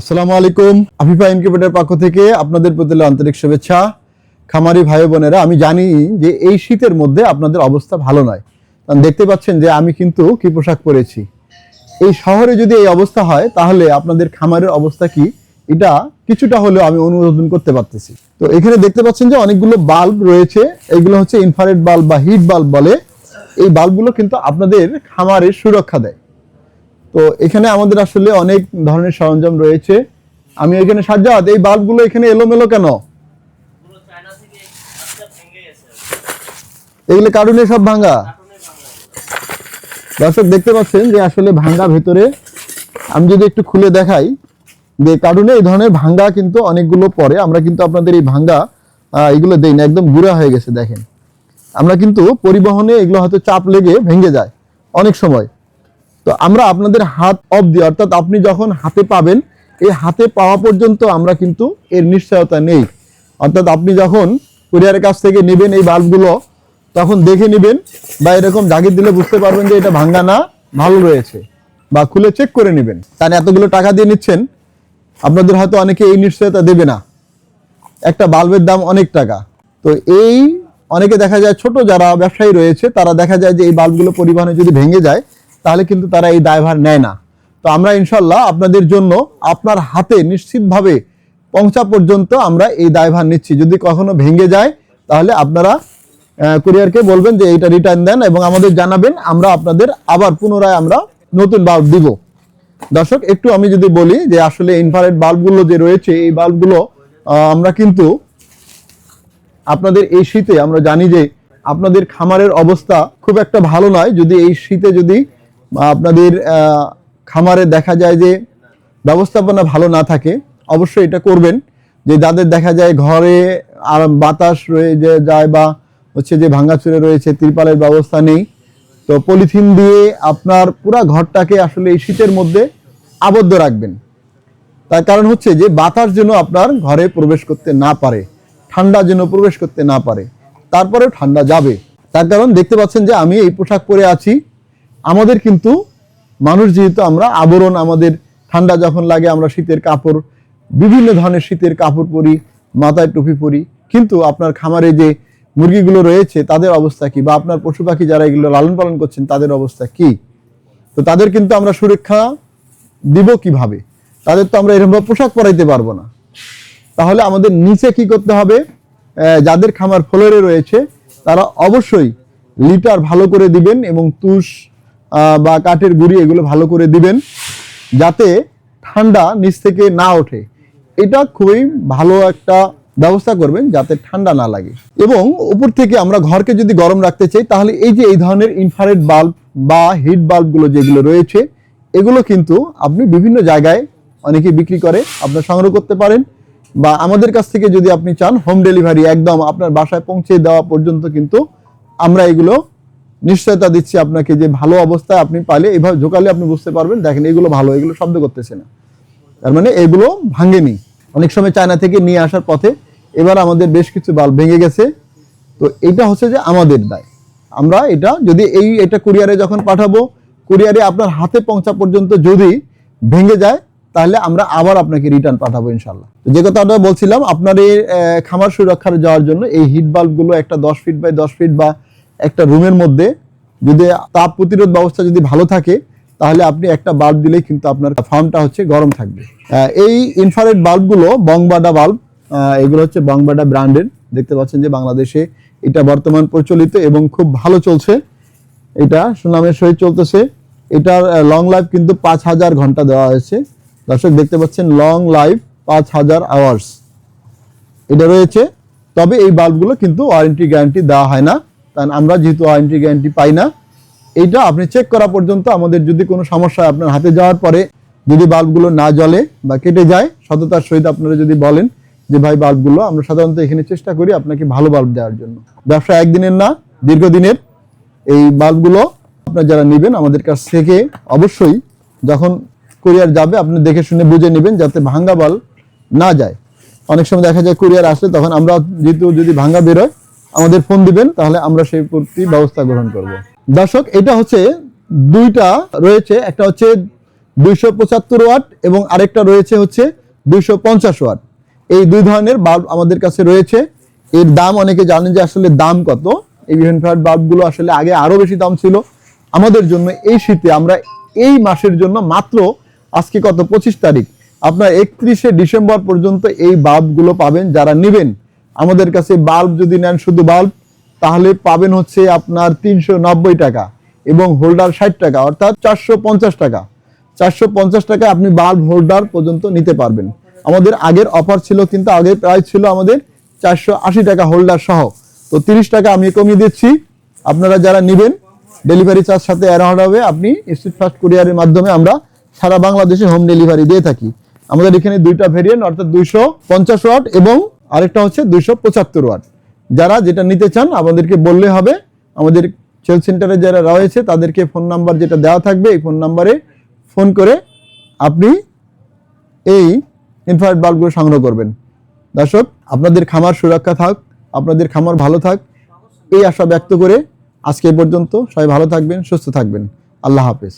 আসসালামু আলাইকুম। আফিফা ইনকিউবেটর পক্ষ থেকে আপনাদের প্রতি আন্তরিক শুভেচ্ছা। খামারি ভাই বোনেরা, আমি জানি যে এই শীতের মধ্যে আপনাদের অবস্থা ভালো নয়। কারণ দেখতে পাচ্ছেন যে আমি কিন্তু কি পোশাক পরেছি। এই শহরে যদি এই অবস্থা হয়, তাহলে আপনাদের খামারের অবস্থা কি? এটা কিছুটা হলেও আমি অনুমোদন করতে পারতেছি। তো এখানে দেখতে পাচ্ছেন যে অনেকগুলো বাল্ব রয়েছে। এগুলো হচ্ছে ইনফ্রারেড বাল্ব বা হিট বাল্ব বলে। এই বাল্বগুলো কিন্তু আপনাদের খামারের সুরক্ষা দেয়। তো এখানে আমাদের আসলে অনেক ধরনের সরঞ্জাম রয়েছে। আমি এখানে সাজ্জাদ, এই বাল্বগুলো এখানে এলোমেলো কেন? এগুলো কার্টুনে সব ভাঙা? কার্টুনে দর্শক, দেখতে পাচ্ছেন যে আসলে ভাঙ্গা ভেতরে, আমি যদি একটু খুলে দেখাই, যে কার্টুনে এই ধরনের ভাঙ্গা কিন্তু অনেকগুলো পরে আমরা কিন্তু আপনাদের এই ভাঙ্গা এগুলো দেই না, একদম গুঁড়া হয়ে গেছে, দেখেন। আমরা কিন্তু পরিবহনে এগুলো হয়তো চাপ লেগে ভেঙে যায়, অনেক সময়। তো আমরা আপনাদের হাত অবধি অর্থাৎ আপনি যখন হাতে পাবেন, এই হাতে পাওয়া পর্যন্ত আমরা কিন্তু এর নিশ্চয়তা নেই। অর্থাৎ আপনি যখন কুরিয়ারের কাছ থেকে নেবেন এই বাল্বগুলো, তখন দেখে নেবেন বা এরকম জাগির দিলে বুঝতে পারবেন যে এটা ভাঙ্গা না, ভালো রয়েছে বা খুলে চেক করে নেবেন। তার এতগুলো টাকা দিয়ে নিচ্ছেন, আপনাদের হয়তো অনেকে এই নিশ্চয়তা দেবে না। একটা বাল্বের দাম অনেক টাকা। তো এই অনেকে দেখা যায় ছোট যারা ব্যবসায়ী রয়েছে, তারা দেখা যায় যে এই বাল্বগুলো পরিবহনে যদি ভেঙে যায় তাহলে কিন্তু তারা এই দায়ভার নেয় না। তো আমরা ইনশাল্লাহ আপনাদের জন্য আপনার হাতে নিশ্চিতভাবে পৌঁছা পর্যন্ত আমরা এই দায়ভার নিচ্ছি। যদি কখনো ভেঙে যায়, তাহলে আপনারা কুরিয়ারকে বলবেন যে এইটা রিটার্ন দেন এবং আমাদের জানাবেন, আমরা আপনাদের আবার পুনরায় আমরা নতুন বাল্ব দিব। দর্শক, একটু আমি যদি বলি যে আসলে ইনফ্রারেড বাল্বগুলো যে রয়েছে, এই বাল্বগুলো আমরা কিন্তু আপনাদের এই শীতে আমরা জানি যে আপনাদের খামারের অবস্থা খুব একটা ভালো নয়। যদি এই শীতে যদি আপনাদের খামারে দেখা যায় যে ব্যবস্থাপনা ভালো না থাকে, অবশ্যই এটা করবেন। যে যাদের দেখা যায় ঘরে আর বাতাস রয়ে যায় বা হচ্ছে যে ভাঙাচুরে রয়েছে, তিরপালের ব্যবস্থা নেই, তো পলিথিন দিয়ে আপনার পুরা ঘরটাকে আসলে এই শীতের মধ্যে আবদ্ধ রাখবেন। তার কারণ হচ্ছে যে বাতাস যেন আপনার ঘরে প্রবেশ করতে না পারে, ঠান্ডা যেন প্রবেশ করতে না পারে তারপরে ঠান্ডা যাবে। তার কারণ দেখতে পাচ্ছেন যে আমি এই পোশাক পরে আছি আমাদের কিন্তু মানুষ যেহেতু আমরা আবরণ আমাদের ঠান্ডা যখন লাগে, আমরা শীতের কাপড়, বিভিন্ন ধরনের শীতের কাপড় পরি, মাথায় টুপি পরি। কিন্তু আপনার খামারে যে মুরগিগুলো রয়েছে, তাদের অবস্থা কি? বা আপনার পশু পাখি যারা এগুলো লালন পালন করছেন, তাদের অবস্থা কি? তো তাদের কিন্তু আমরা সুরক্ষা দিব কীভাবে? তাদের তো আমরা এরকম পোশাক পরাইতে পারব না। তাহলে আমাদের নিচে কি করতে হবে? যাদের খামার ফ্লোরে রয়েছে, তারা অবশ্যই লিটার ভালো করে দিবেন এবং তুষ বা কাঠের গুঁড়ি এগুলো ভালো করে দিবেন যাতে ঠান্ডা নিচ থেকে না ওঠে। এটা খুবই ভালো একটা ব্যবস্থা করবেন যাতে ঠান্ডা না লাগে। এবং উপর থেকে আমরা ঘরকে যদি গরম রাখতে চাই, তাহলে এই যে এই ধরনের ইনফ্রারেড বাল্ব বা হিট বাল্বগুলো যেগুলো রয়েছে, এগুলো কিন্তু আপনি বিভিন্ন জায়গায় অনেকে বিক্রি করে, আপনার সংগ্রহ করতে পারেন বা আমাদের কাছ থেকে যদি আপনি চান হোম ডেলিভারি একদম আপনার বাসায় পৌঁছে দেওয়া পর্যন্ত কিন্তু আমরা এগুলো নিশ্চয়তা দিচ্ছি আপনাকে যে ভালো অবস্থায় আপনি পাইলে এভাবে ঝোকালে আপনি বুঝতে পারবেন, দেখেন এগুলো ভালো, এগুলো শব্দ করতেছে না। তার মানে এগুলো ভাঙেনি। অনেক সময় চায়না থেকে নিয়ে আসার পথে এবার আমাদের বেশ কিছু বাল্ব ভেঙে গেছে। তো এটা হচ্ছে যে আমাদের দায়। আমরা এটা যদি এই, এটা কুরিয়ারে যখন পাঠাবো, কুরিয়ারে আপনার হাতে পৌঁছা পর্যন্ত যদি ভেঙে যায়, তাহলে আমরা আবার আপনাকে রিটার্ন পাঠাবো ইনশাল্লাহ যে কথাটা বলছিলাম, আপনার এই খামার সুরক্ষার যাওয়ার জন্য এই হিট বাল্বগুলো একটা দশ ফিট বাই দশ ফিট বা একটা রুমের মধ্যে যদি তাপ প্রতিরোধ ব্যবস্থা যদি ভালো থাকে, তাহলে আপনি একটা বাল্ব দিলেই কিন্তু আপনার ফার্মটা হচ্ছে গরম থাকবে। এই ইনফ্রারেড বাল্বগুলো বংবাডা বাল্ব এগুলো হচ্ছে বংবাডা ব্র্যান্ডের। দেখতে পাচ্ছেন যে বাংলাদেশে এটা বর্তমান প্রচলিত এবং খুব ভালো চলছে। এটা সুনামের সহিত চলতেছে। এটার লং লাইফ কিন্তু পাঁচ হাজার ঘণ্টা দেওয়া হয়েছে। দর্শক, দেখতে পাচ্ছেন লং লাইফ পাঁচ হাজার আওয়ার্স এটা রয়েছে। তবে এই বাল্বগুলো কিন্তু ওয়ারেন্টি গ্যারান্টি দেওয়া হয় না। কারণ আমরা যেহেতু ওয়ারেন্টি গ্যারান্টি পাই না, এইটা আপনি চেক করা পর্যন্ত আমাদের যদি কোনো সমস্যা আপনার হাতে যাওয়ার পরে যদি বাল্বগুলো না জ্বলে বা কেটে যায়, সততার সহিত আপনারা যদি বলেন যে ভাই বাল্বগুলো, আমরা সাধারণত এখানে চেষ্টা করি আপনাকে ভালো বাল্ব দেওয়ার জন্য। ব্যবসা একদিনের না, দীর্ঘদিনের। এই বাল্বগুলো আপনার যারা নেবেন আমাদের কাছ থেকে অবশ্যই যখন কুরিয়ার যাবে, আপনি দেখে শুনে বুঝে নেবেন যাতে ভাঙ্গা বাল্ব না যায়। অনেক সময় দেখা যায় কুরিয়ার আসলে তখন আমরা যেহেতু যদি ভাঙ্গা বেরোয় আমাদের ফোন দিবেন, তাহলে আমরা সেই প্রতি ব্যবস্থা গ্রহণ করব। দর্শক, এটা হচ্ছে দুইটা রয়েছে, একটা হচ্ছে দুইশো পঁচাত্তর ওয়াট এবং আরেকটা রয়েছে হচ্ছে দুইশো পঞ্চাশ ওয়াট। এই দুই ধরনের বাল্ব আমাদের কাছে রয়েছে। এর দাম অনেকে জানেন যে আসলে দাম কত। এই ইনফ্রারেড বাল্বগুলো আসলে আগে আরও বেশি দাম ছিল। আমাদের জন্য এই শীতে আমরা এই মাসের জন্য মাত্র আজকে কত? পঁচিশ তারিখ। আপনার একত্রিশে ডিসেম্বর পর্যন্ত এই বাল্বগুলো পাবেন, যারা নেবেন আমাদের কাছে বাল্ব যদি নেন শুধু বাল্ব তাহলে পাবেন হচ্ছে আপনার তিনশো নব্বই টাকা এবং হোল্ডার ষাট টাকা, অর্থাৎ চারশো পঞ্চাশ টাকা। চারশো পঞ্চাশ টাকা আপনি বাল্ব হোল্ডার পর্যন্ত নিতে পারবেন। আমাদের আগের অফার ছিল, কিন্তু আগের প্রাইস ছিল আমাদের চারশো আশি টাকা হোল্ডার সহ। তো তিরিশ টাকা আমি কমিয়ে দিচ্ছি। আপনারা যারা নেবেন ডেলিভারি চার্জ সাথে অ্যাড হবে, আপনি স্ট্রিট ফাস্ট কুরিয়ারের মাধ্যমে আমরা সারা বাংলাদেশে হোম ডেলিভারি দিয়ে থাকি। আমাদের এখানে দুইটা ভেরিয়েন্ট অর্থাৎ দুইশো পঞ্চাশ ওয়াট এবং আরেকটা হচ্ছে দুইশো পঁচাত্তর ওয়াট। যারা যেটা নিতে চান, আমাদেরকে বললে হবে। আমাদের সেল সেন্টারে যারা রয়েছে, তাদেরকে ফোন নাম্বার যেটা দেওয়া থাকবে, এই ফোন নাম্বারে ফোন করে আপনি এই ইনফ্রারেড বাল্বগুলো সংগ্রহ করবেন। দর্শক, আপনাদের খামার সুরক্ষা থাক, আপনাদের খামার ভালো থাক। এই আশা ব্যক্ত করে আজকে পর্যন্ত সবাই ভালো থাকবেন, সুস্থ থাকবেন। আল্লাহ হাফেজ।